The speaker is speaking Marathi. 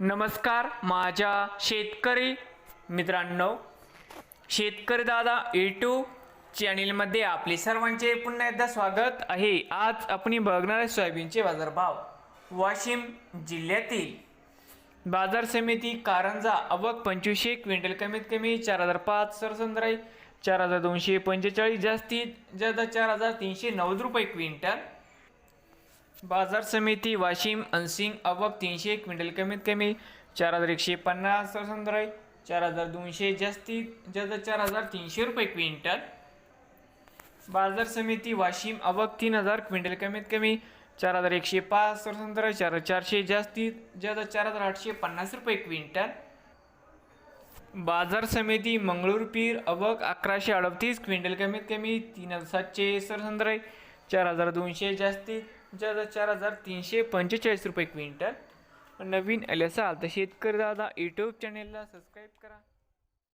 नमस्कार माझ्या शेतकरी मित्रांनो शेतकरी दादा टू चॅनेलमध्ये आपले सर्वांचे पुन्हा एकदा स्वागत आहे. आज आपण बघणार आहे सोयाबीनचे बाजारभाव. वाशिम जिल्ह्यातील बाजार समिती कारंजा अवक पंचवीसशे क्विंटल कमीत कमी चार हजार पाच सरसंद्राई चार हजार दोनशे पंचेचाळीस जास्तीत जास्त चार हजार तीनशे नव्वद रुपये क्विंटल. बाजार समिती वाशिम अनसिंग अवक तीनशे क्विंटल कमीत कमी चार हजार एकशे पन्नास संदर्भ चार हजार दोनशे जास्तीत जास्त चार हजार तीनशे रुपये क्विंटल. बाजार समिती वाशिम अवक तीन हजार क्विंटल कमीत कमी चार हजार एकशे पाच संदर्भ चार हजार चारशे जास्तीत जास्त चार हजार आठशे पन्नास रुपये क्विंटल. बाजार समिती मंगळूर पीर अवक अकराशे अडतीस क्विंटल कमीत कमी तीन हजार सातशे सरसंद्राई चार हजार दोनशे जास्तीत जास्त चार हजार तीनशे पंचेचाळीस रुपये क्विंटल. नवीन आले असाल तर शेतकरी दादा यूट्यूब चॅनेलला सबस्क्राईब करा.